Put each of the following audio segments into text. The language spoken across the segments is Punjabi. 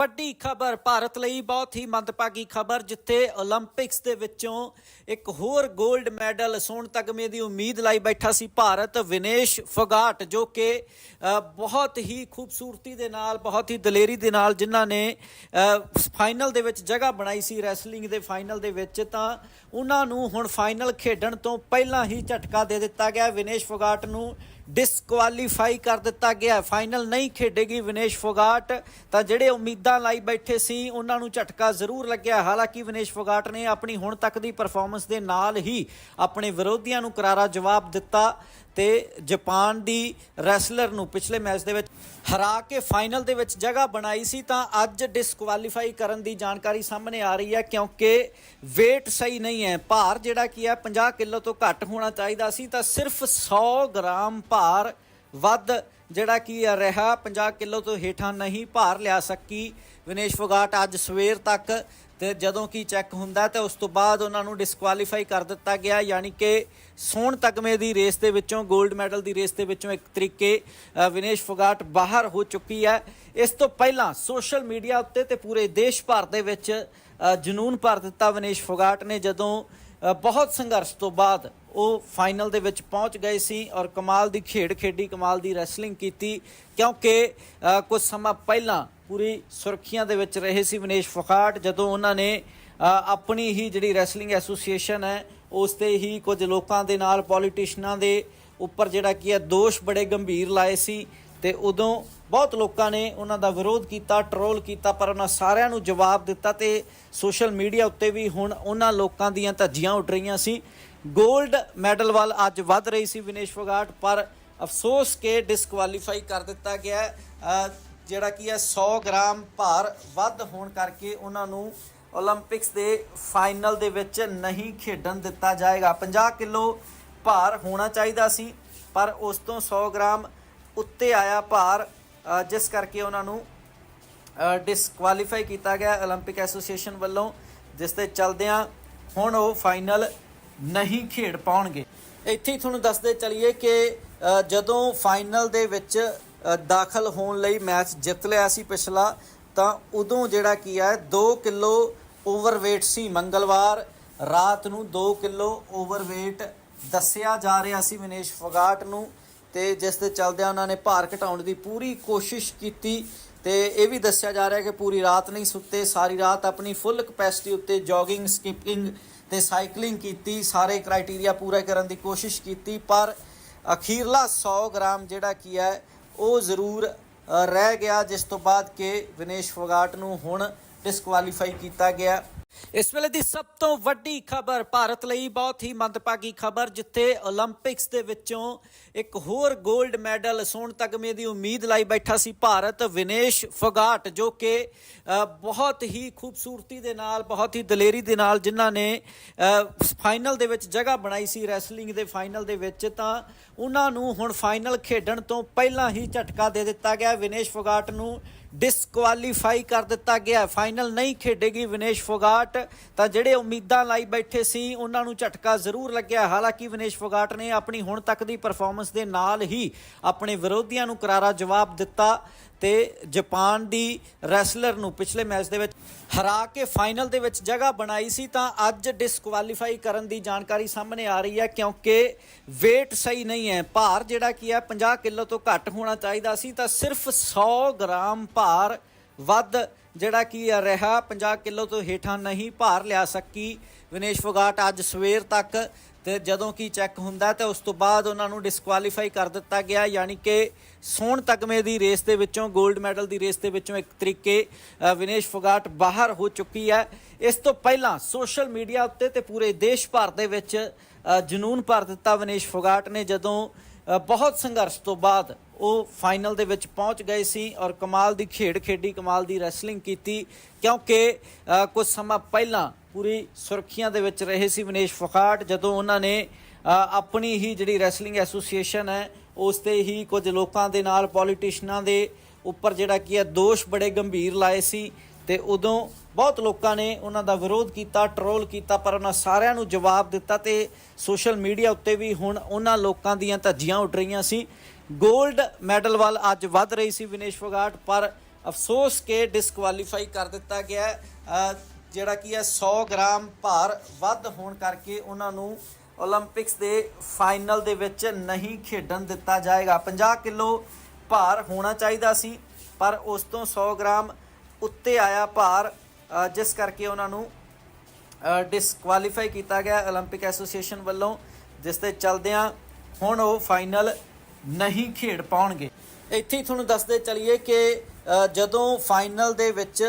ਵੱਡੀ ਖਬਰ, ਭਾਰਤ ਲਈ ਬਹੁਤ ਹੀ ਮੰਦਭਾਗੀ ਖਬਰ, ਜਿੱਥੇ 올림픽ਸ ਦੇ ਵਿੱਚੋਂ ਇੱਕ ਹੋਰ 골ਡ ਮੈਡਲ ਸੋਨ ਤਗਮੇ ਦੀ ਉਮੀਦ ਲਾਈ ਬੈਠਾ ਸੀ ਭਾਰਤ, ਵਿਨੇਸ਼ ਫਗਾਟ, ਜੋ ਕਿ ਬਹੁਤ ਹੀ ਖੂਬਸੂਰਤੀ ਦੇ ਨਾਲ, ਬਹੁਤ ਹੀ ਦਲੇਰੀ ਦੇ ਨਾਲ ਜਿਨ੍ਹਾਂ ਨੇ ਫਾਈਨਲ ਦੇ ਵਿੱਚ ਜਗ੍ਹਾ ਬਣਾਈ ਸੀ ਰੈਸਲਿੰਗ ਦੇ ਫਾਈਨਲ ਦੇ ਵਿੱਚ, ਤਾਂ ਉਹਨਾਂ ਨੂੰ ਹੁਣ ਫਾਈਨਲ ਖੇਡਣ ਤੋਂ ਪਹਿਲਾਂ ਹੀ ਝਟਕਾ ਦੇ ਦਿੱਤਾ ਗਿਆ। ਵਿਨੇਸ਼ ਫਗਾਟ ਨੂੰ ਡਿਸਕੁਆਲੀਫਾਈ ਕਰ ਦਿੱਤਾ ਗਿਆ ਫਾਈਨਲ ਨਹੀਂ ਖੇਡੇਗੀ ਵਿਨੇਸ਼ ਫੋਗਾਟ। ਤਾਂ ਜਿਹੜੇ ਉਮੀਦਾਂ ਲਾਈ ਬੈਠੇ ਸੀ, ਉਹਨਾਂ ਨੂੰ ਝਟਕਾ ਜ਼ਰੂਰ ਲੱਗਿਆ। ਹਾਲਾਂਕਿ ਵਿਨੇਸ਼ ਫੋਗਾਟ ਨੇ ਆਪਣੀ ਹੁਣ ਤੱਕ ਦੀ ਪਰਫਾਰਮੈਂਸ ਦੇ ਨਾਲ ਹੀ ਆਪਣੇ ਵਿਰੋਧੀਆਂ ਨੂੰ ਕਰਾਰਾ ਜਵਾਬ ਦਿੱਤਾ। ਤੇ ਜਾਪਾਨ ਦੀ ਰੈਸਲਰ ਨੂੰ ਪਿਛਲੇ ਮੈਚ ਦੇ ਵਿੱਚ ਹਰਾ ਕੇ ਫਾਈਨਲ ਦੇ ਵਿੱਚ ਜਗ੍ਹਾ ਬਣਾਈ ਸੀ, ਤਾਂ ਅੱਜ ਡਿਸਕੁਆਲੀਫਾਈ ਕਰਨ ਦੀ ਜਾਣਕਾਰੀ ਸਾਹਮਣੇ ਆ ਰਹੀ ਹੈ ਕਿਉਂਕਿ weight ਸਹੀ ਨਹੀਂ ਹੈ। ਭਾਰ ਜਿਹੜਾ ਕੀ ਹੈ 50 ਕਿਲੋ ਤੋਂ ਘੱਟ ਹੋਣਾ ਚਾਹੀਦਾ ਸੀ, ਤਾਂ ਸਿਰਫ 100 ਗ੍ਰਾਮ ਭਾਰ ਵੱਧ ਜਿਹੜਾ ਕੀ ਰਿਹਾ 50 ਕਿਲੋ ਤੋਂ ਹੇਠਾਂ ਨਹੀਂ ਭਾਰ ਲਿਆ ਸਕੀ। ਵਿਨੇਸ਼ ਫੋਗਾਟ ਅੱਜ ਸਵੇਰ ਤੱਕ ਤੇ ਜਦੋਂ ਕੀ ਚੈੱਕ ਹੁੰਦਾ ਤੇ ਉਸ ਤੋਂ ਬਾਅਦ ਉਹਨਾਂ ਨੂੰ ਡਿਸਕੁਆਲੀਫਾਈ ਕਰ ਦਿੱਤਾ ਗਿਆ ਯਾਨੀ ਕਿ ਸੋਨ ਤਗਮੇ ਦੀ ਰੇਸ ਦੇ ਵਿੱਚੋਂ 골ਡ ਮੈਡਲ ਦੀ ਰੇਸ ਦੇ ਵਿੱਚੋਂ ਇੱਕ ਤਰੀਕੇ ਵਿਨੇਸ਼ ਫੋਗਾਟ ਬਾਹਰ ਹੋ ਚੁੱਕੀ ਹੈ। ਇਸ ਤੋਂ ਪਹਿਲਾਂ ਸੋਸ਼ਲ ਮੀਡੀਆ ਉੱਤੇ ਤੇ ਪੂਰੇ ਦੇਸ਼ ਭਰ ਦੇ ਵਿੱਚ ਅ, ਜਨੂਨ ਭਰ ਦਿੱਤਾ ਵਿਨੇਸ਼ ਫੋਗਾਟ ਨੇ ਜਦੋਂ ਬਹੁਤ ਸੰਘਰਸ਼ ਤੋਂ ਬਾਅਦ ਉਹ ਫਾਈਨਲ ਦੇ ਵਿੱਚ ਪਹੁੰਚ ਗਏ ਸੀ ਔਰ ਕਮਾਲ ਦੀ ਖੇਡ ਖੇਡੀ, ਕਮਾਲ ਦੀ ਰੈਸਲਿੰਗ ਕੀਤੀ, ਕਿਉਂਕਿ ਕੁਝ ਸਮਾਂ ਪਹਿਲਾਂ ਪੂਰੀ ਸੁਰਖੀਆਂ ਦੇ ਵਿੱਚ ਰਹੇ ਸੀ ਵਿਨੇਸ਼ ਫੋਗਾਟ ਜਦੋਂ ਉਹਨਾਂ ਨੇ ਆਪਣੀ ਹੀ ਜਿਹੜੀ ਰੈਸਲਿੰਗ ਐਸੋਸੀਏਸ਼ਨ ਹੈ, ਉਸ ਤੇ ਹੀ ਕੁਝ ਲੋਕਾਂ ਦੇ ਨਾਲ ਪੋਲੀਟੀਸ਼ੀਅਨਾਂ ਦੇ ਉੱਪਰ ਜਿਹੜਾ ਕੀ ਹੈ, ਦੋਸ਼ ਬੜੇ ਗੰਭੀਰ ਲਾਏ ਸੀ ਤੇ ਉਦੋਂ ਬਹੁਤ ਲੋਕਾਂ ਨੇ ਉਹਨਾਂ ਦਾ ਵਿਰੋਧ ਕੀਤਾ ਟਰੋਲ ਕੀਤਾ, ਪਰ ਉਹਨਾਂ ਸਾਰਿਆਂ ਨੂੰ ਜਵਾਬ ਦਿੱਤਾ ਤੇ ਸੋਸ਼ਲ ਮੀਡੀਆ ਉੱਤੇ ਵੀ ਹੁਣ ਉਹਨਾਂ ਲੋਕਾਂ ਦੀਆਂ ਧੱਜੀਆਂ ਉੱਡ ਰਹੀਆਂ ਸੀ। ਗੋਲਡ ਮੈਡਲ ਵੱਲ ਅੱਜ ਵੱਧ ਰਹੀ ਸੀ ਵਿਨੇਸ਼ ਫੋਗਾਟ, ਪਰ ਅਫਸੋਸ ਕੇ ਡਿਸਕੁਆਲੀਫਾਈ ਕਰ ਦਿੱਤਾ ਗਿਆ ਜਿਹੜਾ ਕੀ ਹੈ 100 ਗ੍ਰਾਮ ਭਾਰ ਵੱਧ ਹੋਣ ਕਰਕੇ ਉਹਨਾਂ ਨੂੰ 올림픽ਸ ਦੇ ਫਾਈਨਲ ਦੇ ਵਿੱਚ ਨਹੀਂ ਖੇਡਣ ਦਿੱਤਾ ਜਾਏਗਾ। 50 ਕਿਲੋ ਭਾਰ ਹੋਣਾ ਚਾਹੀਦਾ ਸੀ, ਪਰ ਉਸ ਤੋਂ 100 ਗ੍ਰਾਮ ਉੱਤੇ ਆਇਆ ਭਾਰ ਜਿਸ ਕਰਕੇ ਉਹਨਾਂ ਨੂੰ ਡਿਸਕੁਆਲੀਫਾਈ ਕੀਤਾ ਗਿਆ 올림픽 ਐਸੋਸੀਏਸ਼ਨ ਵੱਲੋਂ, ਜਿਸ ਤੇ ਚੱਲਦਿਆਂ ਹੁਣ ਉਹ ਫਾਈਨਲ ਨਹੀਂ ਖੇਡ ਪਾਉਣਗੇ। ਇੱਥੇ ਹੀ ਤੁਹਾਨੂੰ ਦੱਸਦੇ ਚਲੀਏ ਕਿ ਜਦੋਂ ਫਾਈਨਲ ਦੇ ਵਿੱਚ ਦਾਖਲ ਹੋਣ ਲਈ ਮੈਚ ਜਿੱਤ ਲਿਆ ਸੀ ਪਿਛਲਾ, ਤਾਂ ਉਦੋਂ ਜਿਹੜਾ ਕੀ ਹੈ 2 ਕਿਲੋ ਓਵਰਵੇਟ ਸੀ ਮੰਗਲਵਾਰ। ਰਾਤ ਨੂੰ 2 ਕਿਲੋ ਓਵਰਵੇਟ ਦੱਸਿਆ ਜਾ ਰਿਹਾ ਸੀ ਵਿਨੇਸ਼ ਫਗਾਟ ਨੂੰ ਤੇ ਜਿਸ ਦੇ ਚਲਦਿਆਂ ਉਹਨਾਂ ਨੇ ਭਾਰ ਘਟਾਉਣ ਦੀ ਪੂਰੀ ਕੋਸ਼ਿਸ਼ ਕੀਤੀ। ਤੇ ਇਹ ਵੀ ਦੱਸਿਆ ਜਾ ਰਿਹਾ ਕਿ ਪੂਰੀ ਰਾਤ ਨਹੀਂ ਸੁੱਤੇ, ਸਾਰੀ ਰਾਤ ਆਪਣੀ ਫੁੱਲ ਕਪੈਸਿਟੀ ਉੱਤੇ ਜੋਗਿੰਗ ਸਕਿਪਿੰਗ ਤੇ ਸਾਈਕਲਿੰਗ ਕੀਤੀ, ਸਾਰੇ ਕ੍ਰਾਈਟੇਰੀਆ ਪੂਰਾ ਕਰਨ ਦੀ ਕੋਸ਼ਿਸ਼ ਕੀਤੀ, ਪਰ ਅਖੀਰਲਾ 100 ਗ੍ਰਾਮ ਜਿਹੜਾ ਕੀ ਹੈ, ਉਹ ਜ਼ਰੂਰ ਰਹਿ ਗਿਆ, ਜਿਸ ਤੋਂ ਬਾਅਦ ਕਿ ਵਿਨੇਸ਼ ਫੋਗਾਟ ਨੂੰ ਹੁਣ ਡਿਸਕੁਆਲੀਫਾਈ ਕੀਤਾ ਗਿਆ। ਇਸ ਵੇਲੇ ਦੀ ਸਭ ਤੋਂ ਵੱਡੀ ਖਬਰ ਭਾਰਤ ਲਈ ਬਹੁਤ ਹੀ ਮੰਦਭਾਗੀ ਖਬਰ, ਜਿੱਥੇ 올림픽ਸ ਦੇ ਵਿੱਚੋਂ ਇੱਕ ਹੋਰ 골ਡ ਮੈਡਲ ਸੋਨ ਤਗਮੇ ਦੀ ਉਮੀਦ ਲਾਈ ਬੈਠਾ ਸੀ ਭਾਰਤ, ਵਿਨੇਸ਼ ਫਗਾਟ, ਜੋ ਕਿ ਬਹੁਤ ਹੀ ਖੂਬਸੂਰਤੀ ਦੇ ਨਾਲ, ਬਹੁਤ ਹੀ ਦਲੇਰੀ ਦੇ ਨਾਲ ਜਿਨ੍ਹਾਂ ਨੇ ਫਾਈਨਲ ਦੇ ਵਿੱਚ ਜਗ੍ਹਾ ਬਣਾਈ ਸੀ ਰੈਸਲਿੰਗ ਦੇ ਫਾਈਨਲ ਦੇ ਵਿੱਚ, ਤਾਂ ਉਹਨਾਂ ਨੂੰ ਹੁਣ ਫਾਈਨਲ ਖੇਡਣ ਤੋਂ ਪਹਿਲਾਂ ਹੀ ਝਟਕਾ ਦੇ ਦਿੱਤਾ ਗਿਆ ਵਿਨੇਸ਼ ਫਗਾਟ ਨੂੰ। ਡਿਸਕੁਆਲੀਫਾਈ ਕਰ ਦਿੱਤਾ ਗਿਆ। ਫਾਈਨਲ ਨਹੀਂ ਖੇਡੇਗੀ ਵਿਨੇਸ਼ ਫੋਗਾਟ। ਤਾਂ ਜਿਹੜੇ ਉਮੀਦਾਂ ਲਾਈ ਬੈਠੇ ਸੀ, ਉਹਨਾਂ ਨੂੰ ਝਟਕਾ ਜ਼ਰੂਰ ਲੱਗਿਆ। ਹਾਲਾਂਕਿ ਵਿਨੇਸ਼ ਫੋਗਾਟ ਨੇ ਆਪਣੀ ਹੁਣ ਤੱਕ ਦੀ ਪਰਫਾਰਮੈਂਸ ਦੇ ਨਾਲ ਹੀ ਆਪਣੇ ਵਿਰੋਧੀਆਂ ਨੂੰ ਕਰਾਰਾ ਜਵਾਬ ਦਿੱਤਾ। ਤੇ ਜਾਪਾਨ ਦੀ ਰੈਸਲਰ ਨੂੰ ਪਿਛਲੇ ਮੈਚ ਦੇ ਵਿੱਚ ਹਰਾ ਕੇ ਫਾਈਨਲ ਦੇ ਵਿੱਚ ਜਗ੍ਹਾ ਬਣਾਈ ਸੀ, ਤਾਂ ਅੱਜ ਡਿਸਕੁਆਲੀਫਾਈ ਕਰਨ ਦੀ ਜਾਣਕਾਰੀ ਸਾਹਮਣੇ ਆ ਰਹੀ ਹੈ, ਕਿਉਂਕਿ weight ਸਹੀ ਨਹੀਂ ਹੈ। ਭਾਰ ਜਿਹੜਾ ਕੀ ਹੈ 50 ਕਿਲੋ ਤੋਂ ਘੱਟ ਹੋਣਾ ਚਾਹੀਦਾ ਸੀ, ਤਾਂ ਸਿਰਫ 100 ਗ੍ਰਾਮ ਭਾਰ ਵੱਧ ਜਿਹੜਾ ਕੀ ਹੈ ਰਿਹਾ 50 ਕਿਲੋ ਤੋਂ ਹੇਠਾਂ ਨਹੀਂ ਭਾਰ ਲਿਆ ਸਕੀ। ਵਿਨੇਸ਼ ਫੋਗਾਟ ਅੱਜ ਸਵੇਰ ਤੱਕ ਤੇ ਜਦੋਂ ਕੀ ਚੈੱਕ ਹੁੰਦਾ ਤੇ ਉਸ ਤੋਂ ਬਾਅਦ ਉਹਨਾਂ ਨੂੰ ਡਿਸਕੁਆਲੀਫਾਈ ਕਰ ਦਿੱਤਾ ਗਿਆ ਯਾਨੀ ਕਿ ਸੋਨ ਤਗਮੇ ਦੀ ਰੇਸ ਦੇ ਵਿੱਚੋਂ 골ਡ ਮੈਡਲ ਦੀ ਰੇਸ ਦੇ ਵਿੱਚੋਂ ਇੱਕ ਤਰੀਕੇ ਵਿਨੇਸ਼ ਫੋਗਾਟ ਬਾਹਰ ਹੋ ਚੁੱਕੀ ਹੈ। ਇਸ ਤੋਂ ਪਹਿਲਾਂ ਸੋਸ਼ਲ ਮੀਡੀਆ ਉੱਤੇ ਤੇ ਪੂਰੇ ਦੇਸ਼ ਭਰ ਦੇ ਵਿੱਚ ਅ, ਜਨੂਨ ਭਰ ਦਿੱਤਾ ਵਿਨੇਸ਼ ਫੋਗਾਟ ਨੇ ਜਦੋਂ ਬਹੁਤ ਸੰਘਰਸ਼ ਤੋਂ ਬਾਅਦ। ਉਹ ਫਾਈਨਲ ਦੇ ਵਿੱਚ ਪਹੁੰਚ ਗਏ ਸੀ ਔਰ ਕਮਾਲ ਦੀ ਖੇਡ ਖੇਡੀ, ਕਮਾਲ ਦੀ ਰੈਸਲਿੰਗ ਕੀਤੀ, ਕਿਉਂਕਿ ਕੁਝ ਸਮਾਂ ਪਹਿਲਾਂ ਪੂਰੀ ਸੁਰਖੀਆਂ ਦੇ ਵਿੱਚ ਰਹੇ ਸੀ ਵਿਨੇਸ਼ ਫੋਗਾਟ ਜਦੋਂ ਉਹਨਾਂ ਨੇ ਆਪਣੀ ਹੀ ਜਿਹੜੀ ਰੈਸਲਿੰਗ ਐਸੋਸੀਏਸ਼ਨ ਹੈ, ਉਸ ਤੇ ਹੀ ਕੁਝ ਲੋਕਾਂ ਦੇ ਨਾਲ ਪੋਲੀਟੀਸ਼ੀਅਨਾਂ ਦੇ ਉੱਪਰ ਜਿਹੜਾ ਕੀ ਹੈ, ਦੋਸ਼ ਬੜੇ ਗੰਭੀਰ ਲਾਏ ਸੀ ਤੇ ਉਦੋਂ ਬਹੁਤ ਲੋਕਾਂ ਨੇ ਉਹਨਾਂ ਦਾ ਵਿਰੋਧ ਕੀਤਾ ਟਰੋਲ ਕੀਤਾ, ਪਰ ਉਹਨਾਂ ਸਾਰਿਆਂ ਨੂੰ ਜਵਾਬ ਦਿੱਤਾ ਤੇ ਸੋਸ਼ਲ ਮੀਡੀਆ ਉੱਤੇ ਵੀ ਹੁਣ ਉਹਨਾਂ ਲੋਕਾਂ ਦੀਆਂ ਧੱਜੀਆਂ ਉੱਡ ਰਹੀਆਂ ਸੀ। ਗੋਲਡ ਮੈਡਲ ਵੱਲ ਅੱਜ ਵੱਧ ਰਹੀ ਸੀ ਵਿਨੇਸ਼ ਫੋਗਾਟ, ਪਰ ਅਫਸੋਸ ਕੇ ਡਿਸਕੁਆਲੀਫਾਈ ਕਰ ਦਿੱਤਾ ਗਿਆ ਜਿਹੜਾ ਕੀ ਹੈ 100 ਗ੍ਰਾਮ ਭਾਰ ਵੱਧ ਹੋਣ ਕਰਕੇ ਉਹਨਾਂ ਨੂੰ 올림픽ਸ ਦੇ ਫਾਈਨਲ ਦੇ ਵਿੱਚ ਨਹੀਂ ਖੇਡਣ ਦਿੱਤਾ ਜਾਏਗਾ। 50 ਕਿਲੋ ਭਾਰ ਹੋਣਾ ਚਾਹੀਦਾ ਸੀ, ਪਰ ਉਸ ਤੋਂ 100 ਗ੍ਰਾਮ ਉੱਤੇ ਆਇਆ ਭਾਰ ਜਿਸ ਕਰਕੇ ਉਹਨਾਂ ਨੂੰ ਡਿਸਕੁਆਲੀਫਾਈ ਕੀਤਾ ਗਿਆ 올림픽 ਐਸੋਸੀਏਸ਼ਨ ਵੱਲੋਂ, ਜਿਸ ਤੇ ਚੱਲਦਿਆਂ ਹੁਣ ਉਹ ਫਾਈਨਲ ਨਹੀਂ ਖੇਡ ਪਾਉਣਗੇ। ਇੱਥੇ ਹੀ ਤੁਹਾਨੂੰ ਦੱਸਦੇ ਚਲੀਏ ਕਿ ਜਦੋਂ ਫਾਈਨਲ ਦੇ ਵਿੱਚ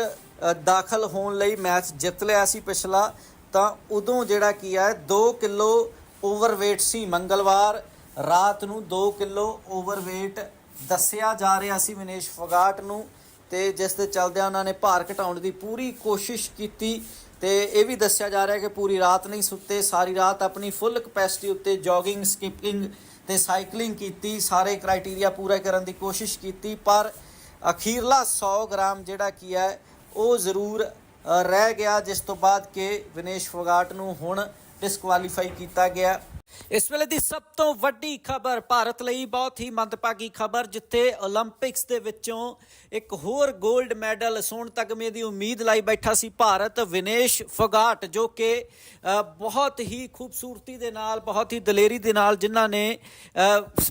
ਦਾਖਲ ਹੋਣ ਲਈ ਮੈਚ ਜਿੱਤ ਲਿਆ ਸੀ ਪਿਛਲਾ, ਤਾਂ ਉਦੋਂ ਜਿਹੜਾ ਕੀ ਹੈ 2 ਕਿਲੋ ਓਵਰਵੇਟ ਸੀ ਮੰਗਲਵਾਰ। ਰਾਤ ਨੂੰ 2 ਕਿਲੋ ਓਵਰਵੇਟ ਦੱਸਿਆ ਜਾ ਰਿਹਾ ਸੀ ਵਿਨੇਸ਼ ਫਗਾਟ ਨੂੰ ਤੇ ਜਿਸ ਦੇ ਚੱਲਦਿਆਂ ਉਹਨਾਂ ਨੇ ਭਾਰ ਘਟਾਉਣ ਦੀ ਪੂਰੀ ਕੋਸ਼ਿਸ਼ ਕੀਤੀ ਤੇ ਇਹ ਵੀ ਦੱਸਿਆ ਜਾ ਰਿਹਾ ਕਿ ਪੂਰੀ ਰਾਤ ਨਹੀਂ ਸੁੱਤੇ, ਸਾਰੀ ਰਾਤ ਆਪਣੀ ਫੁੱਲ ਕਪੈਸਿਟੀ ਉੱਤੇ ਜੋਗਿੰਗ ਸਕਿਪਿੰਗ ਤੇ ਸਾਈਕਲਿੰਗ ਕੀਤੀ, ਸਾਰੇ ਕ੍ਰਾਈਟੇਰੀਆ ਪੂਰਾ ਕਰਨ ਦੀ ਕੋਸ਼ਿਸ਼ ਕੀਤੀ, ਪਰ ਅਖੀਰਲਾ 100 ਗ੍ਰਾਮ ਜਿਹੜਾ ਕੀ ਹੈ, ਉਹ ਜ਼ਰੂਰ ਰਹਿ ਗਿਆ, ਜਿਸ ਤੋਂ ਬਾਅਦ ਕਿ ਵਿਨੇਸ਼ ਫੋਗਾਟ ਨੂੰ ਹੁਣ ਡਿਸਕੁਆਲੀਫਾਈ ਕੀਤਾ ਗਿਆ। ਇਸ ਵੇਲੇ ਦੀ ਸਭ ਤੋਂ ਵੱਡੀ ਖਬਰ ਭਾਰਤ ਲਈ ਬਹੁਤ ਹੀ ਮੰਦਭਾਗੀ ਖਬਰ, ਜਿੱਥੇ 올림픽ਸ ਦੇ ਵਿੱਚੋਂ ਇੱਕ ਹੋਰ 골ਡ ਮੈਡਲ ਸੋਨ ਤਗਮੇ ਦੀ ਉਮੀਦ ਲਾਈ ਬੈਠਾ ਸੀ ਭਾਰਤ, ਵਿਨੇਸ਼ ਫਗਾਟ, ਜੋ ਕਿ ਬਹੁਤ ਹੀ ਖੂਬਸੂਰਤੀ ਦੇ ਨਾਲ, ਬਹੁਤ ਹੀ ਦਲੇਰੀ ਦੇ ਨਾਲ ਜਿਨ੍ਹਾਂ ਨੇ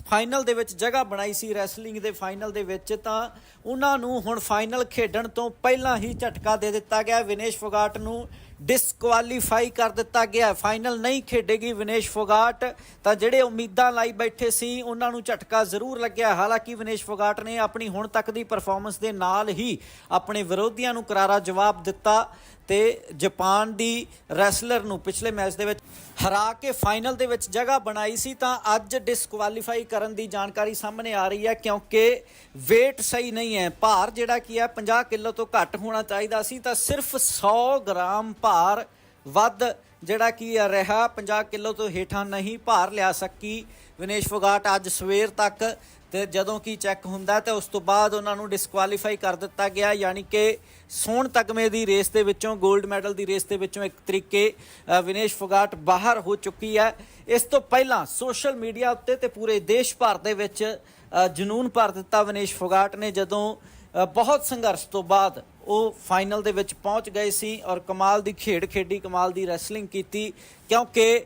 ਫਾਈਨਲ ਦੇ ਵਿੱਚ ਜਗ੍ਹਾ ਬਣਾਈ ਸੀ ਰੈਸਲਿੰਗ ਦੇ ਫਾਈਨਲ ਦੇ ਵਿੱਚ, ਤਾਂ ਉਹਨਾਂ ਨੂੰ ਹੁਣ ਫਾਈਨਲ ਖੇਡਣ ਤੋਂ ਪਹਿਲਾਂ ਹੀ ਝਟਕਾ ਦੇ ਦਿੱਤਾ ਗਿਆ। ਵਿਨੇਸ਼ ਫਗਾਟ ਨੂੰ ਡਿਸਕੁਆਲੀਫਾਈ ਕਰ ਦਿੱਤਾ ਗਿਆ ਫਾਈਨਲ ਨਹੀਂ ਖੇਡੇਗੀ ਵਿਨੇਸ਼ ਫੋਗਾਟ। ਤਾਂ ਜਿਹੜੇ ਉਮੀਦਾਂ ਲਾਈ ਬੈਠੇ ਸੀ, ਉਹਨਾਂ ਨੂੰ ਝਟਕਾ ਜ਼ਰੂਰ ਲੱਗਿਆ। ਹਾਲਾਂਕਿ ਵਿਨੇਸ਼ ਫੋਗਾਟ ਨੇ ਆਪਣੀ ਹੁਣ ਤੱਕ ਦੀ ਪਰਫਾਰਮੈਂਸ ਦੇ ਨਾਲ ਹੀ ਆਪਣੇ ਵਿਰੋਧੀਆਂ ਨੂੰ ਕਰਾਰਾ ਜਵਾਬ ਦਿੱਤਾ। ਤੇ ਜਾਪਾਨ ਦੀ ਰੈਸਲਰ ਨੂੰ ਪਿਛਲੇ ਮੈਚ ਦੇ ਵਿੱਚ ਹਰਾ ਕੇ ਫਾਈਨਲ ਦੇ ਵਿੱਚ ਜਗ੍ਹਾ ਬਣਾਈ ਸੀ, ਤਾਂ ਅੱਜ ਡਿਸਕੁਆਲੀਫਾਈ ਕਰਨ ਦੀ ਜਾਣਕਾਰੀ ਸਾਹਮਣੇ ਆ ਰਹੀ ਹੈ, ਕਿਉਂਕਿ weight ਸਹੀ ਨਹੀਂ ਹੈ। ਭਾਰ ਜਿਹੜਾ ਕੀ ਹੈ 50 ਕਿਲੋ ਤੋਂ ਘੱਟ ਹੋਣਾ ਚਾਹੀਦਾ ਸੀ, ਤਾਂ ਸਿਰਫ 100 ਗ੍ਰਾਮ ਭਾਰ ਵੱਧ ਜਿਹੜਾ ਕੀ ਆ ਰਿਹਾ। 50 ਕਿਲੋ ਤੋਂ ਹੇਠਾਂ ਨਹੀਂ ਭਾਰ ਲਿਆ ਸਕੀ। ਵਿਨੇਸ਼ ਫੋਗਾਟ ਅੱਜ ਸਵੇਰ ਤੱਕ ਤੇ ਜਦੋਂ ਕਿ ਚੈੱਕ ਹੁੰਦਾ ਤਾਂ ਉਸ ਤੋਂ ਬਾਅਦ ਉਹਨਾਂ ਨੂੰ ਡਿਸਕੁਆਲੀਫਾਈ ਕਰ ਦਿੱਤਾ ਗਿਆ ਯਾਨੀ ਕਿ ਸੋਨ ਤਗਮੇ ਦੀ ਰੇਸ ਦੇ ਵਿੱਚੋਂ 골ਡ ਮੈਡਲ ਦੀ ਰੇਸ ਦੇ ਵਿੱਚੋਂ ਇੱਕ ਤਰੀਕੇ ਵਿਨੇਸ਼ ਫੋਗਾਟ ਬਾਹਰ ਹੋ ਚੁੱਕੀ ਹੈ। ਇਸ ਤੋਂ ਪਹਿਲਾਂ ਸੋਸ਼ਲ ਮੀਡੀਆ ਉੱਤੇ ਤੇ ਪੂਰੇ ਦੇਸ਼ ਭਰ ਦੇ ਵਿੱਚ ਅ, ਜਨੂਨ ਭਰ ਦਿੱਤਾ ਵਿਨੇਸ਼ ਫੋਗਾਟ ਨੇ ਜਦੋਂ ਬਹੁਤ ਸੰਘਰਸ਼ ਤੋਂ ਬਾਅਦ ਉਹ ਫਾਈਨਲ ਦੇ ਵਿੱਚ ਪਹੁੰਚ ਗਏ ਸੀ ਔਰ ਕਮਾਲ ਦੀ ਖੇਡ ਖੇਡੀ, ਕਮਾਲ ਦੀ ਰੈਸਲਿੰਗ ਕੀਤੀ, ਕਿਉਂਕਿ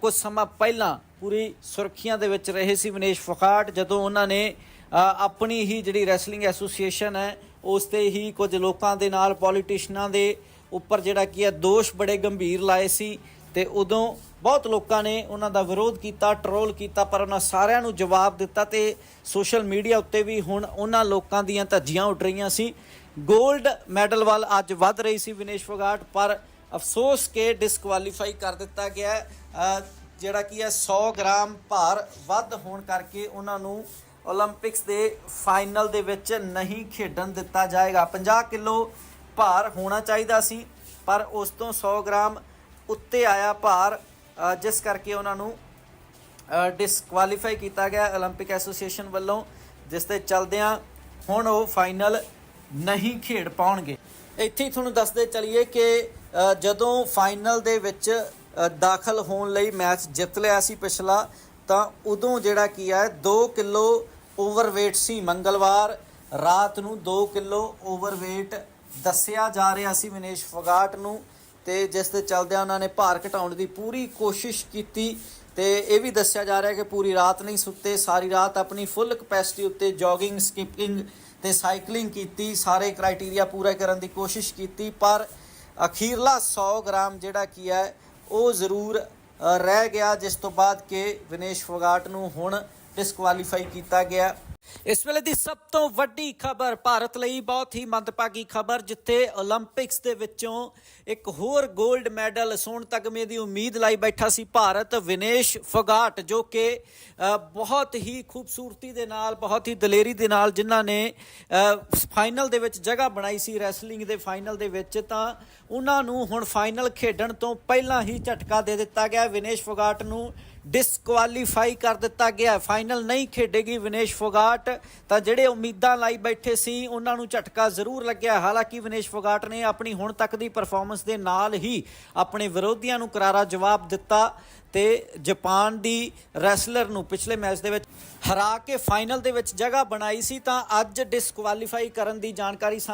ਕੁਝ ਸਮਾਂ ਪਹਿਲਾਂ ਪੂਰੀ ਸੁਰਖੀਆਂ ਦੇ ਵਿੱਚ ਰਹੇ ਸੀ ਵਿਨੇਸ਼ ਫਖਾਟ, ਜਦੋਂ ਉਹਨਾਂ ਨੇ ਆਪਣੀ ਹੀ ਜਿਹੜੀ ਰੈਸਲਿੰਗ ਐਸੋਸੀਏਸ਼ਨ ਹੈ, ਉਸ ਤੇ ਹੀ ਕੁਝ ਲੋਕਾਂ ਦੇ ਨਾਲ ਪੋਲੀਟੀਸ਼ੀਅਨਾਂ ਦੇ ਉੱਪਰ ਜਿਹੜਾ ਕੀ ਹੈ, ਦੋਸ਼ ਬੜੇ ਗੰਭੀਰ ਲਾਏ ਸੀ ਤੇ ਉਦੋਂ ਬਹੁਤ ਲੋਕਾਂ ਨੇ ਉਹਨਾਂ ਦਾ ਵਿਰੋਧ ਕੀਤਾ ਟਰੋਲ ਕੀਤਾ, ਪਰ ਉਹਨਾਂ ਸਾਰਿਆਂ ਨੂੰ ਜਵਾਬ ਦਿੱਤਾ ਤੇ ਸੋਸ਼ਲ ਮੀਡੀਆ ਉੱਤੇ ਵੀ ਹੁਣ ਉਹਨਾਂ ਲੋਕਾਂ ਦੀਆਂ ਧੱਜੀਆਂ ਉੱਡ ਰਹੀਆਂ ਸੀ। ਗੋਲਡ ਮੈਡਲ ਵੱਲ ਅੱਜ ਵੱਧ ਰਹੀ ਸੀ ਵਿਨੇਸ਼ ਫੋਗਾਟ, ਪਰ ਅਫਸੋਸ ਕੇ ਡਿਸਕੁਆਲੀਫਾਈ ਕਰ ਦਿੱਤਾ ਗਿਆ ਜਿਹੜਾ ਕੀ ਹੈ 100 ਗ੍ਰਾਮ ਭਾਰ ਵੱਧ ਹੋਣ ਕਰਕੇ ਉਹਨਾਂ ਨੂੰ 올림픽ਸ ਦੇ ਫਾਈਨਲ ਦੇ ਵਿੱਚ ਨਹੀਂ ਖੇਡਣ ਦਿੱਤਾ ਜਾਏਗਾ। 50 ਕਿਲੋ ਭਾਰ ਹੋਣਾ ਚਾਹੀਦਾ ਸੀ, ਪਰ ਉਸ ਤੋਂ 100 ਗ੍ਰਾਮ ਉੱਤੇ ਆਇਆ ਭਾਰ ਜਿਸ ਕਰਕੇ ਉਹਨਾਂ ਨੂੰ ਡਿਸਕੁਆਲੀਫਾਈ ਕੀਤਾ ਗਿਆ 올림픽 ਐਸੋਸੀਏਸ਼ਨ ਵੱਲੋਂ, ਜਿਸ ਤੇ ਚੱਲਦਿਆਂ ਹੁਣ ਉਹ ਫਾਈਨਲ ਨਹੀਂ ਖੇਡ ਪਾਉਣਗੇ। ਇੱਥੇ ਹੀ ਤੁਹਾਨੂੰ ਦੱਸਦੇ ਚਲੀਏ ਕਿ ਜਦੋਂ ਫਾਈਨਲ ਦੇ ਵਿੱਚ ਦਾਖਲ ਹੋਣ ਲਈ ਮੈਚ ਜਿੱਤ ਲਿਆ ਸੀ ਪਿਛਲਾ, ਤਾਂ ਉਦੋਂ ਜਿਹੜਾ ਕੀ ਹੈ 2 ਕਿਲੋ ਓਵਰਵੇਟ ਸੀ ਮੰਗਲਵਾਰ। ਰਾਤ ਨੂੰ 2 ਕਿਲੋ ਓਵਰਵੇਟ ਦੱਸਿਆ ਜਾ ਰਿਹਾ ਸੀ ਵਿਨੇਸ਼ ਫਗਾਟ ਨੂੰ, ਤੇ ਜਿਸ ਦੇ ਚੱਲਦਿਆਂ ਉਹਨਾਂ ਨੇ ਭਾਰ ਘਟਾਉਣ ਦੀ ਪੂਰੀ ਕੋਸ਼ਿਸ਼ ਕੀਤੀ। ਤੇ ਇਹ ਵੀ ਦੱਸਿਆ ਜਾ ਰਿਹਾ ਕਿ ਪੂਰੀ ਰਾਤ ਨਹੀਂ ਸੁੱਤੇ, ਸਾਰੀ ਰਾਤ ਆਪਣੀ ਫੁੱਲ ਕਪੈਸਿਟੀ ਉੱਤੇ ਜੋਗਿੰਗ ਸਕਿਪਿੰਗ ਤੇ ਸਾਈਕਲਿੰਗ ਕੀਤੀ, ਸਾਰੇ ਕ੍ਰਾਈਟੇਰੀਆ ਪੂਰਾ ਕਰਨ ਦੀ ਕੋਸ਼ਿਸ਼ ਕੀਤੀ, ਪਰ ਅਖੀਰਲਾ 100 ਗ੍ਰਾਮ ਜਿਹੜਾ ਕੀ ਹੈ, ਉਹ ਜ਼ਰੂਰ ਰਹਿ ਗਿਆ, ਜਿਸ ਤੋਂ ਬਾਅਦ ਕਿ ਵਿਨੇਸ਼ ਫੋਗਾਟ ਨੂੰ ਹੁਣ ਡਿਸਕੁਆਲੀਫਾਈ ਕੀਤਾ ਗਿਆ। ਇਸ ਵੇਲੇ ਦੀ ਸਭ ਤੋਂ ਵੱਡੀ ਖਬਰ ਭਾਰਤ ਲਈ ਬਹੁਤ ਹੀ ਮੰਦਭਾਗੀ ਖਬਰ, ਜਿੱਥੇ 올림픽ਸ ਦੇ ਵਿੱਚੋਂ ਇੱਕ ਹੋਰ 골ਡ ਮੈਡਲ ਸੋਨ ਤਗਮੇ ਦੀ ਉਮੀਦ ਲਾਈ ਬੈਠਾ ਸੀ ਭਾਰਤ, ਵਿਨੇਸ਼ ਫਗਾਟ, ਜੋ ਕਿ ਬਹੁਤ ਹੀ ਖੂਬਸੂਰਤੀ ਦੇ ਨਾਲ, ਬਹੁਤ ਹੀ ਦਲੇਰੀ ਦੇ ਨਾਲ ਜਿਨ੍ਹਾਂ ਨੇ ਫਾਈਨਲ ਦੇ ਵਿੱਚ ਜਗ੍ਹਾ ਬਣਾਈ ਸੀ ਰੈਸਲਿੰਗ ਦੇ ਫਾਈਨਲ ਦੇ ਵਿੱਚ, ਤਾਂ ਉਹਨਾਂ ਨੂੰ ਹੁਣ ਫਾਈਨਲ ਖੇਡਣ ਤੋਂ ਪਹਿਲਾਂ ਹੀ ਝਟਕਾ ਦੇ ਦਿੱਤਾ ਗਿਆ। ਵਿਨੇਸ਼ ਫਗਾਟ ਨੂੰ ਡਿਸਕੁਆਲੀਫਾਈ ਕਰ ਦਿੱਤਾ ਗਿਆ। ਫਾਈਨਲ ਨਹੀਂ ਖੇਡੇਗੀ ਵਿਨੇਸ਼ ਫੋਗਾਟ। ਤਾਂ ਜਿਹੜੇ ਉਮੀਦਾਂ ਲਾਈ ਬੈਠੇ ਸੀ, ਉਹਨਾਂ ਨੂੰ ਝਟਕਾ ਜ਼ਰੂਰ ਲੱਗਿਆ। ਹਾਲਾਂਕਿ ਵਿਨੇਸ਼ ਫੋਗਾਟ ਨੇ ਆਪਣੀ ਹੁਣ ਤੱਕ ਦੀ ਪਰਫਾਰਮੈਂਸ ਦੇ ਨਾਲ ਹੀ ਆਪਣੇ ਵਿਰੋਧੀਆਂ ਨੂੰ ਕਰਾਰਾ ਜਵਾਬ ਦਿੱਤਾ ਤੇ ਜਾਪਾਨ ਦੀ ਰੈਸਲਰ ਨੂੰ ਪਿਛਲੇ ਮੈਚ ਦੇ ਵਿੱਚ ਹਰਾ ਕੇ ਫਾਈਨਲ ਦੇ ਵਿੱਚ ਜਗ੍ਹਾ ਬਣਾਈ ਸੀ। ਤਾਂ ਅੱਜ ਡਿਸਕੁਆਲੀਫਾਈ ਕਰਨ ਦੀ ਜਾਣਕਾਰੀ ਸਾਹਮਣੇ